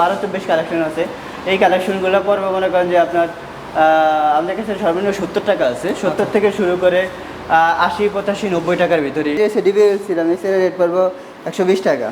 বারো চব্বিশ কালেকশন আছে। এই কালেকশনগুলো পড়বে মনে করেন যে আপনার আমাদের কাছে সর্বনিম্ন সত্তর টাকা আছে। সত্তর থেকে শুরু করে আশি পঁচাশি নব্বই টাকার ভিতরে। ডিবি ছিলাম রেট পড়ব একশো বিশ টাকা।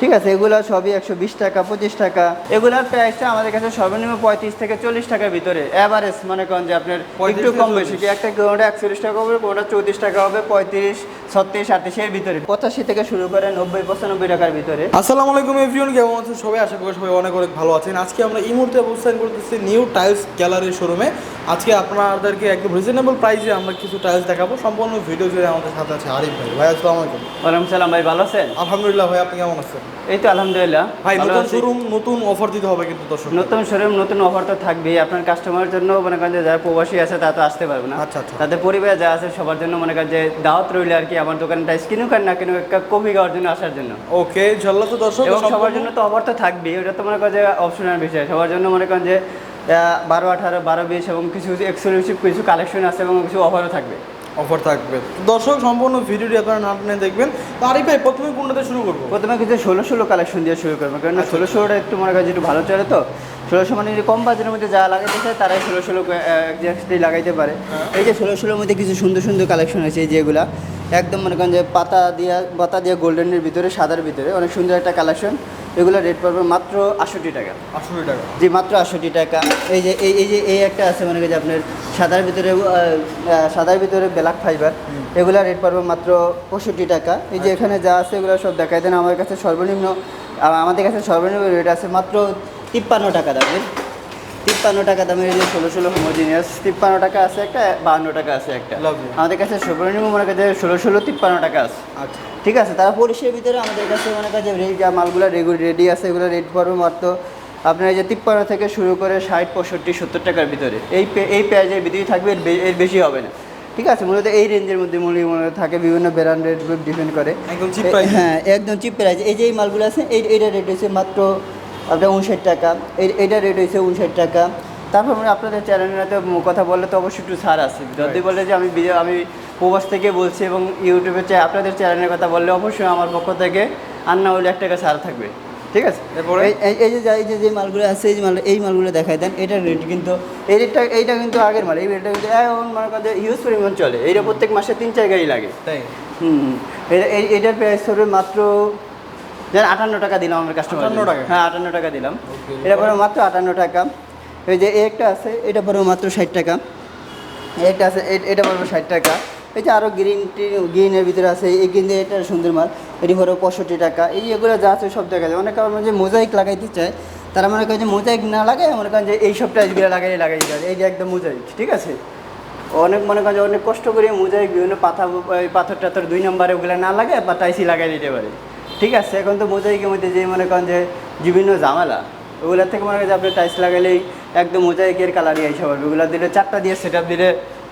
ঠিক আছে এগুলো সবই একশো বিশ টাকা পঁচিশ টাকা। এগুলোর প্রাইসটা আমাদের কাছে সর্বনিম্ন পঁয়ত্রিশ থেকে চল্লিশ টাকার ভিতরে। অ্যাভারেজ মনে করেন যে আপনার 35 একটু কম বেশি। একটা কোনোটা একচল্লিশ টাকা হবে কোনোটা চৌত্রিশ টাকা হবে পঁয়ত্রিশ ছত্রিশ আটত্রিশের ভিতরে। পঁচাশি থেকে শুরু করে নব্বই পঁচানব্বই টাকার ভিতরে। আসসালামু আলাইকুম কেমন আছেন সবাই? আশা করি সবাই অনেক অনেক ভালো আছেন। আজকে আমরা এই মুহূর্তে অবস্থান করতেছি নিউ টাইলস গ্যালারির শোরুমে আজকে আপনাদেরকে একদম রিজনেবল প্রাইসে আমরা কিছু টাইলস দেখাবো। সম্পূর্ণ ভিডিও জুড়ে আমাদের সাথে আছে আরিফ ভাই। ভাই আসসালামু আলাইকুম। ওয়ালাইকুম সালাম ভাই ভালো আছেন? আলহামদুলিল্লাহ ভাই আপনি কেমন আছেন? এই তো আলহামদুলিল্লাহ ভাই নতুন শোরুম নতুন অফার দিতে হবে কিন্তু দর্শক নতুন শোরুম নতুন অফার তো থাকবেই। আপনার কাস্টমারের জন্য মনে করেন যে যারা প্রবাসী আছে তারা তো আসতে পারবে না। আচ্ছা, আচ্ছা। তাদের পরিবার যা আছে সবার জন্য মনে করেন যে দাওয়াত রইলে আর কি। আমার দোকানটা কিনুক আর না একটা কফি খাওয়ার জন্য আসার জন্য। ওকে ইনশাআল্লাহ তো দর্শক এবং সবার জন্য তো অফার তো থাকবেই ওটা তো মনে করেন যে অপশনাল বিষয়। সবার জন্য মনে করেন যে বারো আঠারো বারো বিশ এবং কিছু এক্সক্লুসিভ কিছু কালেকশন আছে এবং কিছু অফারও থাকবে। অফার থাকবে। দর্শক সম্পূর্ণ ভিডিওটি আপনারা না টেনে দেখবেন। তো আরিফ ভাই প্রথমে কোনটাতে শুরু করব? প্রথমে কিছু ষোলো ষোলো কালেকশন দিয়ে শুরু করব কারণ ষোলো ষোলোটা একটু মনে করেন একটু ভালো চলে তো। ষোলোশো মানে যদি কম বাজারের মধ্যে যা লাগাইতে চায় তারাই ষোলো ষোলো এক্সাক্টলি লাগাইতে পারে। এই যে ষোলো ষোলোর মধ্যে কিছু সুন্দর সুন্দর কালেকশন আছে এই যেগুলা একদম মনে করেন যে পাতা দিয়া পাতা দিয়ে গোল্ডেনের ভিতরে সাদার ভিতরে অনেক সুন্দর একটা কালেকশন এগুলো রেট পড়বে মাত্র আটষট্টি টাকা। আটষট্টি টাকা। জি মাত্র আটষট্টি টাকা। এই যে এই এই যে এই একটা আছে মনে করেন যে আপনার সাদার ভিতরে সাদার ভিতরে ব্ল্যাক ফাইবার এগুলো রেট পড়বে মাত্র পঁয়ষট্টি টাকা। এই যে এখানে যা আছে এগুলো সব দেখাই দেন। আমার কাছে সর্বনিম্ন আমাদের কাছে সর্বনিম্ন রেট আছে মাত্র তিপ্পান্ন টাকা দামের। তিপ্পান্ন টাকা দামের যে ষোলো ষোলো হোমোজিনিয়াস তিপ্পান্ন টাকা আছে একটা বাহান্ন টাকা আছে একটা. আমাদের কাছে সর্বনিম্ন মনে যে ষোলো ষোলো তিপ্পান্ন টাকা আছে। আচ্ছা। ঠিক আছে তারা পরিষেবার ভিতরে আমাদের কাছে মনে কাছে যা মালগুলো রেগুলার রেডি আছে এগুলো রেট পড়বে মাত্র। আপনার যে তিপ্পান্ন থেকে শুরু করে ষাট পঁয়ষট্টি সত্তর টাকার ভিতরে এই এই প্রাইজের ভিতরেই থাকবে এর বেশি হবে না। ঠিক আছে মূলত এই রেঞ্জের মধ্যে মূল্য মূল্য থাকে বিভিন্ন ব্র্যান্ডের ডিপেন্ড করে। একদম এ- হ্যাঁ একদম চিপ প্রাইস এই যে এই মালগুলো আছে এই এইটা রেট হয়েছে মাত্র আপনার উনষাট টাকা। এইটা রেট হয়েছে উনষাট টাকা। তারপর আপনাদের চ্যানেলেতে কথা বললে তো অবশ্যই একটু ছাড় আছে। যদি বলে যে আমি বিজয়- আমি প্রবাস থেকে বলছি এবং ইউটিউবে আপনাদের চ্যানেলের কথা বললে অবশ্যই আমার পক্ষ থেকে আর না হলে এক টাকা ছাড় থাকবে। ঠিক আছে? এরপরে? এই- যে যা- এই যে যে মালগুলো আছে এই যে মাল এই মালগুলো দেখাই দেন এটার রেট কিন্তু এই রেটটা এইটা কিন্তু আগের মাল। এই রেটটা কিন্তু এখন মনে করেন হিউজ পরিমাণ চলে। এইটা প্রত্যেক মাসে তিন চার গাড়ি লাগে। তাই? হুম। এটা- এটার প্রাইস হবে মাত্র যেন আটান্ন টাকা দিলাম আমার কাস্টমার টাকা? হ্যাঁ আটান্ন টাকা দিলাম। এটা পরে মাত্র আটান্ন টাকা। এই যে একটা আছে এটা পরে মাত্র ষাট টাকা। একটা আছে এটা পড়বে ষাট টাকা। এই যে আরও গ্রিন টি গ্রিনের ভিতরে আছে এই কিন্তু এটা সুন্দর মাল। এটি পড়বে পঁয়ষট্টি টাকা। এই এগুলো যা আছে সব দেখা যায়। অনেক কারণ যে মোজাইক লাগাইতে চায় তারা মনে করে যে মোজাইক না লাগায় মনে করেন যে এই সব টাইপগুলো লাগাই লাগাই যায় এই যে একদম মোজাইক ঠিক আছে? অনেক মনে করেন যে অনেক কষ্ট করে মোজাইক বিভিন্ন পাথর পাথর টাথর দুই নম্বরে ওগুলো না লাগে বা টাইসি লাগাই দিতে পারে। ঠিক আছে, এখন তো মোজাইকের মধ্যে যে মনে করেন যে বিভিন্ন জামালা ওগুলোর থেকে মনে করেন যে আপনি টাইস লাগালেই একদম মোজাইকের কালারই এসে পারবে ওগুলো দিলে চারটা দিয়ে সেট দিলে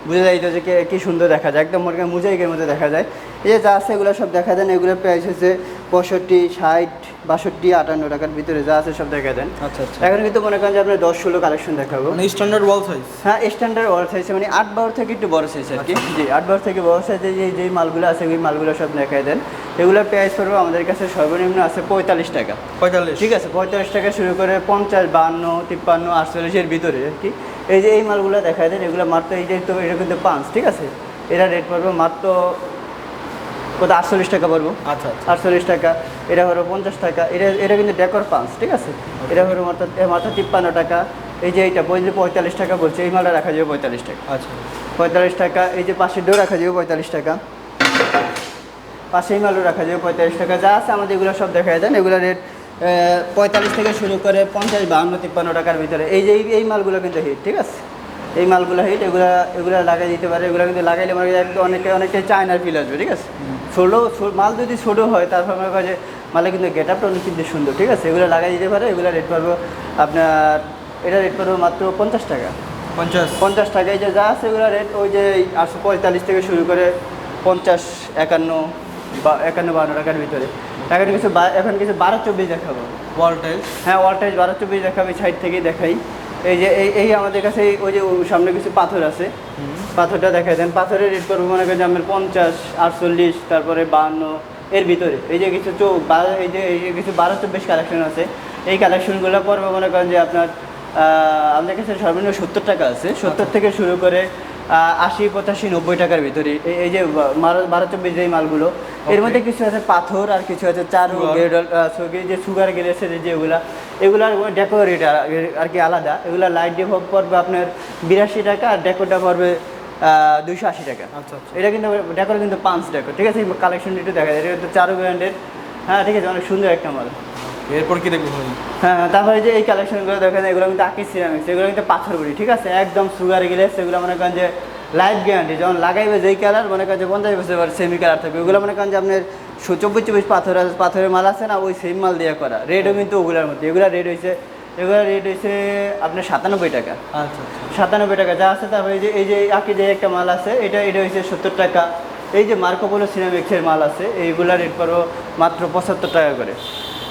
বুঝে যাইতো যে কি সুন্দর দেখা যায়। একদম মনে করেন মোজাইকের মধ্যে দেখা যায়। এই যে যা আছে এগুলো সব দেখা দেন এগুলোর প্রাইস হচ্ছে পঁয়ষট্টি ষাট বাষট্টি আটান্ন টাকার ভিতরে যা আছে সব দেখা দেন। আচ্ছা আচ্ছা। এখন কিন্তু মনে করেন যে আপনার দশ ষোলো কালেকশন দেখাবো। স্ট্যান্ডার্ড ওয়াল সাইজ হ্যাঁ স্ট্যান্ডার্ড বড় সাইজ মানে আট বারো থেকে একটু বড় সাইজ আর কি। জি আট বারো থেকে বড় সাইজে যে যেই মালগুলো আছে ওই মালগুলো সব দেখাই দেন। এগুলোর প্রাইস পড়বে আমাদের কাছে সর্বনিম্ন আছে পঁয়তাল্লিশ টাকা। পঁয়তাল্লিশ। ঠিক আছে পঁয়তাল্লিশ টাকা শুরু করে পঞ্চাশ বাহান্ন তিপ্পান্ন আটচল্লিশের ভিতরে আর কি। এই যে এই মালগুলো দেখাই দেন এগুলো মাত্র এই যে তো এটা কিন্তু পাঁচ ঠিক আছে? এটা রেট পড়বে মাত্র কত আটচল্লিশ টাকা পড়ব? আচ্ছা আচ্ছা। আটচল্লিশ টাকা এটা হলো পঞ্চাশ টাকা এটা এটা কিন্তু ডেকর পাঁচ ঠিক আছে? এটা হলো মাত্র মাত্র তিপ্পান্ন টাকা এই যে এইটা বলছে পঁয়তাল্লিশ টাকা বলছে এই মালটা রাখা যাবে পঁয়তাল্লিশ টাকা। আচ্ছা। পঁয়তাল্লিশ টাকা এই যে পাশের ডো রাখা যাবে পঁয়তাল্লিশ টাকা। পাশেই মালও রাখা যাবে পঁয়তাল্লিশ টাকা যা আছে আমাদের এগুলো সব দেখা দেন এগুলো রেট পঁয়তাল্লিশ থেকে শুরু করে পঞ্চাশ বাহান্ন তিপ্পান্ন টাকার ভিতরে। এই যে এই- মালগুলো কিন্তু হিট ঠিক আছে? এই মালগুলো হিট এগুলো এগুলো লাগাই দিতে পারে এগুলো কিন্তু লাগাইলে মানে একটু অনেকে অনেকে চায়নার ফিল আসবে ঠিক আছে? ছোটো মাল যদি ছোটো হয় তারপর মনে করে যে মালে কিন্তু গেট আপটা অনেক কিন্তু সুন্দর ঠিক আছে? এগুলো লাগাই দিতে পারে এগুলো রেট পারব আপনার এটা রেট পারব মাত্র পঞ্চাশ টাকা। পঞ্চাশ। পঞ্চাশ টাকায় যে যা আছে এগুলো রেট ওই যে আটশো পঁয়তাল্লিশ থেকে শুরু করে পঞ্চাশ একান্ন বা একান্ন বান্ন টাকার ভিতরে। এখন কিছু এখন কিছু বারো চব্বিশ দেখাবো। ওয়াল টাইলস হ্যাঁ ওয়ালটাইজ বারো চব্বিশ দেখাবে সাইড থেকেই দেখাই। এই যে এই এই আমাদের কাছে ওই যে সামনে কিছু পাথর আছে। পাথরটা দেখা দেন। পাথরের রেট করব মনে করেন যে আপনার পঞ্চাশ আটচল্লিশ তারপরে বাহান্ন এর ভিতরে। এই যে কিছু চোখ বা এই যে এই যে কিছু বারো চব্বিশ কালেকশন আছে। এই কালেকশনগুলো পড়বে মনে করেন যে আপনার আমাদের কাছে সর্বনিম্ন সত্তর টাকা আছে। সত্তর থেকে শুরু করে আশি পঁচাশি নব্বই টাকার ভিতরে। এই- এই যে বারো- চব্বিশ যে মালগুলো এর মধ্যে কিছু আছে পাথর আর কিছু আছে চার যে সুগার গ্লেসের যে এগুলা এগুলার ডেকোরেট আর কি আলাদা। এগুলা লাইট দিয়ে পড়বে আপনার বিরাশি টাকা আর ডেকোরটা পড়বে দুইশো আশি টাকা। আচ্ছা আচ্ছা। এটা কিন্তু ডেকোর কিন্তু পাঁচ ডেকোর ঠিক আছে? কালেকশন একটু দেখা যায়। এটা কিন্তু চারু ব্র্যান্ডের হ্যাঁ ঠিক আছে অনেক সুন্দর একটা মাল এরপর কি দেখব হ্যাঁ তারপরে যে এই কালেকশনগুলো দেখেন এগুলো কিন্তু আঁকি সিরামিক্স এগুলো কিন্তু পাথর বড়ি ঠিক আছে? একদম সুগার গ্লেস এগুলো মনে করেন যে লাইফ গ্যারান্টি যখন লাগাইবে যেই কালার মনে করেন যে পঞ্চাশ বছর পর সেমি কালার থাকবে। ওগুলো মনে করেন যে আপনার চব্বিশ চব্বিশ পাথর আছে পাথরের মাল আছে না ওই সেম মাল দিয়ে করা। রেটও কিন্তু ওগুলোর মধ্যে। এগুলো রেট হয়েছে এগুলো রেট হয়েছে আপনার সাতানব্বই টাকা। আচ্ছা আচ্ছা সাতানব্বই টাকা। যা আছে তারপরে যে এই যে আঁকি যে একটা মাল আছে এটা এটা হচ্ছে সত্তর টাকা। এই যে মার্কোপোলো সিনেমিক্সের মাল আছে এইগুলা রেট পড়ো মাত্র পঁচাত্তর টাকা করে।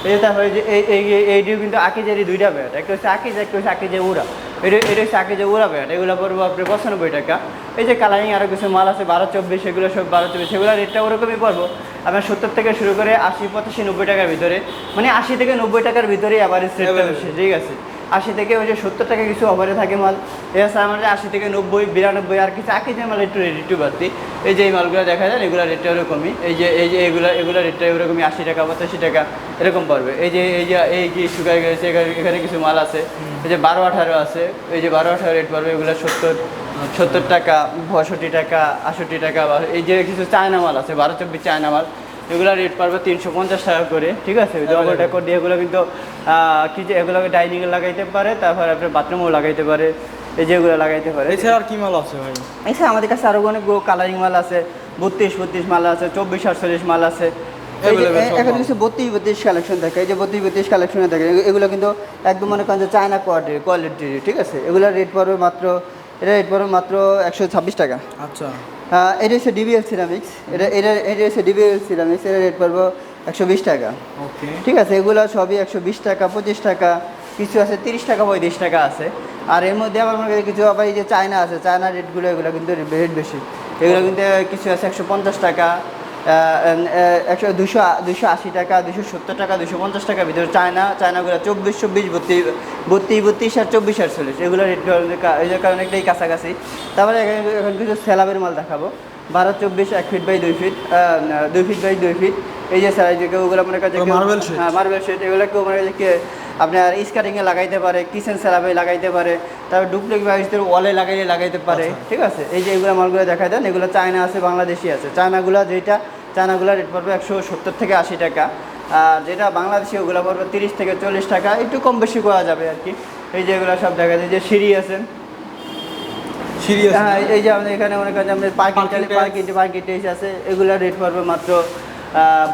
এই তারপরে যে এই এই এইটিও কিন্তু আকিজারি দুইটা ব্যাট একটা হচ্ছে আকিজ একটা হচ্ছে আকিজে উড়া। এটা এটা হচ্ছে আকিজে উড়া ব্যাট এগুলো পড়ব আপনি পঁচানব্বই টাকা। এই যে কালারিং আরও কিছু মাল আছে বারো চব্বিশ এগুলো সব বারো চব্বিশ সেগুলো রেটটা ওরকমই পড়ব। আপনার সত্তর থেকে শুরু করে আশি পঁচাশি নব্বই টাকার ভিতরে মানে আশি থেকে নব্বই টাকার ভিতরেই আবার ঠিক আছে? আশি থেকে ওই যে সত্তর টাকা কিছু অফারে থাকে মাল। এছাড়া আমাদের আশি থেকে নব্বই, বিরানব্বই আর কিছু। আকি যে মাল একটু রেডি একটু বাড়তি এই যে এই মালগুলো দেখা যায় এগুলো রেটটা ওরকমই। এই যে এই যে এগুলো এগুলো রেটটা ওরকমই, আশি টাকা, পঁচাশি টাকা, এরকম পড়বে। এই যে এই যে, এই কি সুগার গেছে, এখানে কিছু মাল আছে। এই যে বারো, আঠারো আছে। এই যে বারো, আঠারো রেট পড়বে, এগুলো সত্তর সত্তর টাকা, পঁয়ষট্টি টাকা আষট্টি টাকা এই যে কিছু চায়না মাল আছে, বারো, চব্বিশ চায়না মাল। এগুলো রেট পারবে তিনশো পঞ্চাশ টাকা করে ঠিক আছে? ডবল ডেকর দিয়ে এগুলো কিন্তু কি যে এগুলোকে ডাইনিংয়ে লাগাইতে পারে তারপর আপনার বাথরুমেও লাগাইতে পারে এই যেগুলো লাগাইতে পারে। এছাড়া আর কি মাল আছে ভাই? এছাড়া আমাদের কাছে আরও অনেক কালারিং মাল আছে বত্রিশ বত্রিশ মাল আছে চব্বিশ আটচল্লিশ মাল আছে। এখন কিছু বত্রিশ বত্রিশ কালেকশন থাকে এই যে বত্রিশ বত্রিশ কালেকশনে থাকে এগুলো কিন্তু একদম মনে করেন যে চায়না কোয়ালিটি কোয়ালিটি ঠিক আছে? এগুলোর রেট পড়বে মাত্র এটা রেট পড়বে মাত্র একশো ছাব্বিশ টাকা। আচ্ছা। আহ, এটা হচ্ছে ডিবিএল সিরামিক্স এটা এটা এটা হচ্ছে ডিবিএল সিরামিক্স এটা রেট পড়ব একশো বিশ টাকা। ওকে। ঠিক আছে এগুলো সবই একশো বিশ টাকা পঁচিশ টাকা কিছু আছে তিরিশ টাকা পঁয়ত্রিশ টাকা আছে। আর এর মধ্যে আবার মনে করি কিছু আবার এই যে চায়না আছে চায়না রেটগুলো এগুলো কিন্তু রেট বেশি। এগুলো কিন্তু কিছু আছে একশো পঞ্চাশ টাকা একশো দুশো দুশো আশি টাকা দুশো সত্তর টাকা দুশো পঞ্চাশ টাকার ভিতরে চায়না চায়নাগুলো চব্বিশ চব্বিশ বত্রিশ বত্রিশ বত্রিশ আর চব্বিশ আর চল্লিশ। এগুলো রেট এই কারণে একটাই কাছাকাছি। তারপরে এখানে এখন কিছু স্যালাবের মাল দেখাবো। বারো চব্বিশ এক ফিট বাই দুই ফিট দুই ফিট বাই দুই ফিট এই যে ওগুলো মনে কাছে ওগুলো marble sheet? হ্যাঁ মার্বেল শেড এগুলো কেউ মানে যে আপনার স্কারিংয়ে লাগাইতে পারে কিচেন স্যালাবে লাগাইতে পারে তারপর ডুপ্লিক বাইসদের ওয়ালে লাগাইলে লাগাইতে পারে। আচ্ছা। ঠিক আছে? এই যে এগুলো মালগুলো দেখা দেন এগুলো চায়না আছে বাংলাদেশি আছে। চায়নাগুলো যেটা চায়নাগুলো রেট পড়বে একশো সত্তর থেকে আশি টাকা। আর যেটা বাংলাদেশি ওগুলো পড়বে তিরিশ থেকে চল্লিশ টাকা। একটু কম বেশি করা যাবে আর কি। এই যে এগুলো সব দেখা যায় যে সিঁড়ি আছে। হ্যাঁ এই যে আমাদের এখানে মনে করেন আমাদের পার্কিং পার্কিং পার্কিং টেস আছে। এগুলো রেট পড়বে মাত্র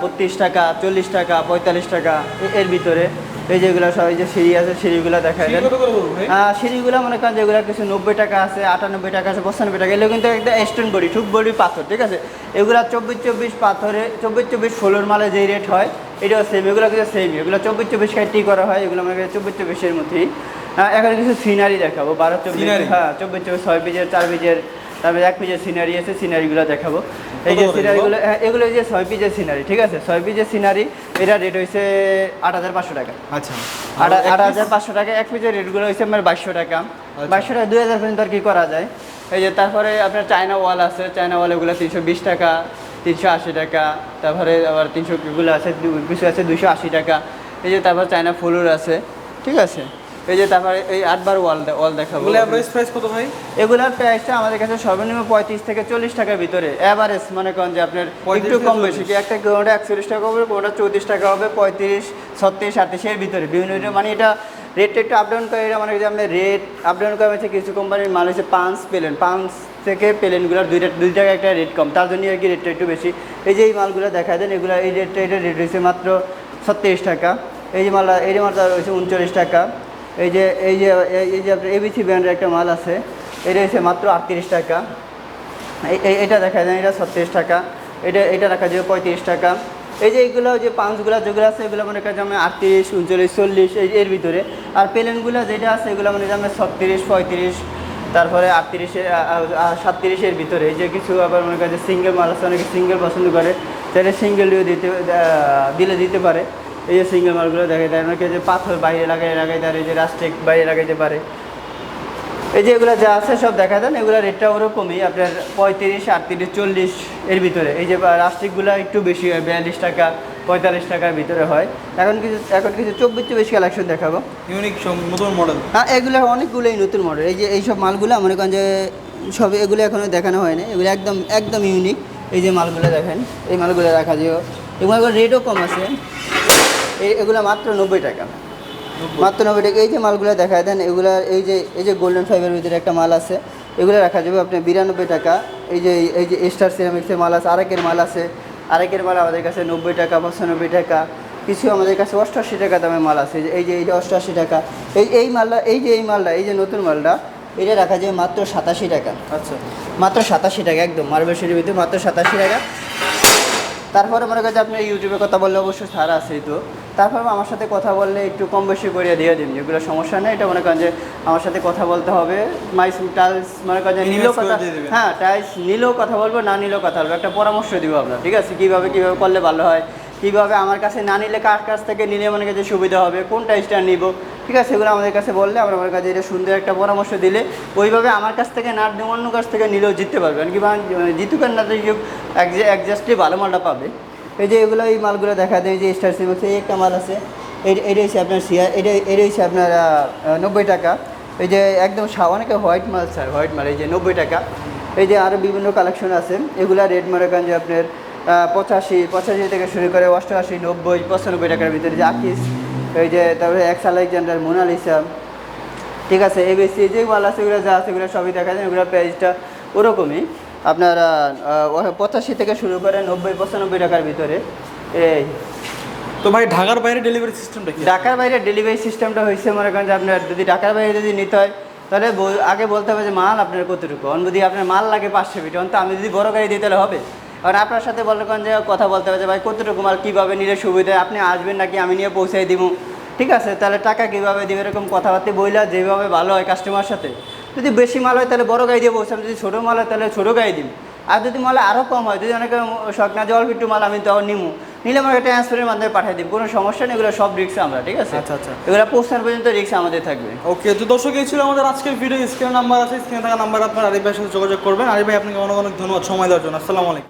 বত্রিশ টাকা চল্লিশ টাকা পঁয়তাল্লিশ টাকা এর ভিতরে। এই যেগুলো সব এই যে সিঁড়ি আছে সিঁড়িগুলো দেখা যায়। করে সিঁড়িগুলো মনে করেন যেগুলো কিছু নব্বই টাকা আছে আটানব্বই টাকা আছে পঁচানব্বই টাকা এগুলো কিন্তু একটা স্টোন বডি ঠুক বডি পাথর ঠিক আছে? এগুলো চব্বিশ চব্বিশ পাথরে চব্বিশ চব্বিশ ষোলোর মালে যেই রেট হয় এটাও সেম এগুলো কিন্তু সেম এগুলো চব্বিশ চব্বিশ কাটি করা হয় এগুলো মনে করেন চব্বিশ চব্বিশের মধ্যেই। এখন কিছু সিনারি দেখাবো বারো চব্বিশ? হ্যাঁ চব্বিশ চব্বিশ ছয় পিজের চার পিজের তারপরে এক পিজের সিনারি আছে সিনারিগুলো দেখাবো। এই যে সিনারিগুলো হ্যাঁ, এগুলো যে ছয় পিজের সিনারি ঠিক আছে? ছয় পিজের সিনারি এটা রেট হয়েছে আট হাজার পাঁচশো টাকা। আচ্ছা। আট আট হাজার পাঁচশো টাকা এক পিসের রেটগুলো হচ্ছে আমার বাইশশো টাকা। আচ্ছা। বাইশশো টাকা দুই হাজার পর্যন্ত আর কি করা যায়। এই যে তারপরে আপনার চায়না ওয়াল আছে চায়না ওয়াল এগুলো তিনশো বিশ টাকা তিনশো আশি টাকা তারপরে আবার তিনশো এগুলো আছে কিছু আছে দুশো আশি টাকা। এই যে তারপর চায়না ফুলুর আছে ঠিক আছে? এই যে তারপরে এই আটবার ওয়াল ওয়াল দেখাবো। এগুলো অ্যাভারেজ প্রাইস কত ভাই? এগুলার প্রাইসটা আমাদের কাছে সর্বনিম্ন পঁয়ত্রিশ থেকে চল্লিশ টাকার ভিতরে। অ্যাভারেজ মনে করেন যে আপনার 35 একটু কম বেশি। কি একটা কোনোটা একচল্লিশ টাকা হবে কোনোটা চৌত্রিশ টাকা হবে পঁয়ত্রিশ ছত্রিশ আটত্রিশ এর ভিতরে। বিভিন্ন মানে এটা রেটটা একটু আপডাউন করে এটা মানে যে আপনার রেট আপডাউন করে হচ্ছে কিছু কোম্পানির মাল হচ্ছে পাঁচ পেলেন। পাঁচ থেকে পেলেনগুলোর দুইটা দুই টাকা একটা রেট কম। তার জন্য আর কি রেটটা একটু বেশি। এই যে এই মালগুলো দেখা দেন এগুলো এই রেটটা এটা রেট হয়েছে মাত্র ছত্রিশ টাকা। এই যে মাল এই মালটা রয়েছে উনচল্লিশ টাকা। এই যে এই যে, এই- যে আপনার এবিসি ব্র্যান্ডের একটা মাল আছে। এটা হচ্ছে মাত্র আটত্রিশ টাকা। এটা দেখা যায় এটা ছত্রিশ টাকা। এটা এটা রাখা যাবে পঁয়ত্রিশ টাকা। এই যে এইগুলো যে পাঁচগুলো যেগুলো আছে, এগুলো মনে করেন আমি আটত্রিশ, উনচল্লিশ, চল্লিশ, এই, এর ভিতরে। আর প্লেনগুলো যেটা আছে, এগুলো মনে আমি ছত্রিশ, পঁয়ত্রিশ, তারপরে আটত্রিশে সাতত্রিশের ভিতরে। এই যে কিছু আবার মনে করেন সিঙ্গেল মাল আছে, অনেকে সিঙ্গেল পছন্দ করে। তাহলে সিঙ্গেল দিতে দিলে দিতে পারে। এই যে সিঙ্গেল মালগুলো দেখা দেয় অনেকে যে পাথর বাইরে লাগাই লাগাই তার এই যে রাস্টিক বাইরে লাগাইতে পারে। এই যে এগুলো যা আছে সব দেখা দেন এগুলো রেটটা ওরকমই আপনার পঁয়ত্রিশ আটত্রিশ চল্লিশ এর ভিতরে। এই যে রাস্টিকগুলো একটু বেশি হয় বিয়াল্লিশ টাকা পঁয়তাল্লিশ টাকার ভিতরে হয়। এখন কিছু এখন কিছু চব্বিশ চব্বিশ কালেকশন দেখাবো। ইউনিক নতুন মডেল হ্যাঁ এগুলো অনেকগুলোই নতুন মডেল এই যে এইসব মালগুলো মনে করেন যে সব এগুলো এখনও দেখানো হয়নি এগুলো একদম একদম ইউনিক এই যে মালগুলো দেখেন এই মালগুলো রাখা যেও এগুলো রেটও কম আছে। এগুলো মাত্র নব্বই টাকা। মাত্র নব্বই টাকা। এই যে মালগুলো দেখা দেন এগুলো এই যে এই যে গোল্ডেন ফাইবার ভিতরে একটা মাল আছে এগুলো রাখা যাবে আপনার বিরানব্বই টাকা। এই যে এই যে স্টার সিরামিক্সের মাল আছে আরেকের মাল আছে। আরেকের মাল আমাদের কাছে নব্বই টাকা পঁচানব্বই টাকা। কিছু আমাদের কাছে অষ্টআশি টাকা দামের মাল আছে। এই যে এই যে অষ্টআশি টাকা। এই এই মালটা এই যে এই মালটা এই যে নতুন মালটা এটা রাখা যাবে মাত্র সাতাশি টাকা। আচ্ছা। মাত্র সাতাশি টাকা একদম। মার্বেল সিটির ভিতরে মাত্র সাতাশি টাকা। তারপরে মনে করেন যে আপনি ইউটিউবে কথা বললে অবশ্যই সারা আছে তো। তারপর আমার সাথে কথা বললে একটু কম বেশি করে দিয়ে দিন যেগুলো সমস্যা নেই। এটা মনে করেন যে আমার সাথে কথা বলতে হবে। মাইস টাইলস মনে করেন যে নিলেও কথা। হ্যাঁ টাইলস নিলেও কথা বলব না নিলেও কথা বলব। একটা পরামর্শ দিব আপনার ঠিক আছে? কীভাবে কীভাবে করলে ভালো হয়? কীভাবে আমার কাছে না নিলে কার কাছ থেকে নিলে মনে কাছে সুবিধা হবে কোন টাইলসটা নিব? ঠিক আছে সেগুলো আমাদের কাছে বললে আমরা আমার কাছে এটা সুন্দর একটা পরামর্শ দিলে ওইভাবে আমার কাছ থেকে না নিয়ে অন্য কাছ থেকে নিলেও জিততে পারবেন কিংবা জিতুক আর না জিতুক একজাস্টলি ভালো মালটা পাবে। এই যে এগুলো, এই মালগুলো দেখা দেয় যে স্টার সিমেক্স এই একটা মাল আছে এটা হচ্ছে আপনার সিয়া এটা এটা হচ্ছে আপনার নব্বই টাকা। এই যে একদম অনেকে হোয়াইট মাল স্যার হোয়াইট মাল, এই যে নব্বই টাকা। এই যে আরও বিভিন্ন কালেকশন আছে, এগুলা রেড করেন যে আপনার পঁচাশি পঁচাশি থেকে শুরু করে অষ্টআশি নব্বই পঁচানব্বই টাকার ভিতরে যে আকিস এই যে তারপরে এক্স আলেকজান্ডার মোনালিসা ঠিক আছে এ এবিসি যে মাল আছে এগুলো যা আছে এগুলো সবই দেখা যায় এগুলো প্রাইসটা ওরকমই। আপনার পঁচাশি থেকে শুরু করে নব্বই পঁচানব্বই টাকার ভিতরে। এই। তো ভাই ঢাকার বাইরে ডেলিভারি সিস্টেমটা কি? ঢাকার বাইরে ডেলিভারি সিস্টেমটা হয়েছে মনে করেন যে আপনার যদি ঢাকার বাইরে যদি নিতে হয় তাহলে আগে বলতে হবে যে মাল আপনার কতটুকু? অন যদি আপনার মাল লাগে পাঁচশো ফিট অন আমি যদি বড় গাড়ি দিই তাহলে হবে? কারণ আপনার সাথে বলতে করেন যে কথা বলতে হবে যে ভাই কতটুকু মাল কীভাবে নিলে সুবিধা? আপনি আসবেন নাকি? আমি নিয়ে পৌঁছাই দিব ঠিক আছে তাহলে টাকা কীভাবে দিব? এরকম কথাবার্তা বইলা যেভাবে ভালো হয় কাস্টমার সাথে। যদি বেশি মাল হয় তাহলে বড় গাড়ি দিয়ে পৌঁছাম। যদি ছোটো মাল হয় তাহলে ছোটো গাড়ি দিন আর যদি মাল আরও কম হয় যদি অনেকে শখ না যে অল্প একটু মাল আমি তখন নিমু নিলে আমাকে ট্রান্সফারের মাধ্যমে পাঠিয়ে দিই কোনো সমস্যা নেই এগুলো সব রিক্স আমরা ঠিক আছে? আচ্ছা, আচ্ছা। এগুলো পৌঁছানোর পর্যন্ত রিক্স আমাদের থাকবে। ওকে তো দর্শক এই ছিল আমাদের আজকের ভিডিও স্ক্রিন নাম্বার আছে স্ক্রিনে থাকা নাম্বার আপনার আরিফ ভাইয়ের সাথে যোগাযোগ করবেন। আরিফ ভাই আপনাকে অনেক অনেক ধন্যবাদ সময় দেওয়ার জন্য। আসসালামু আলাইকুম।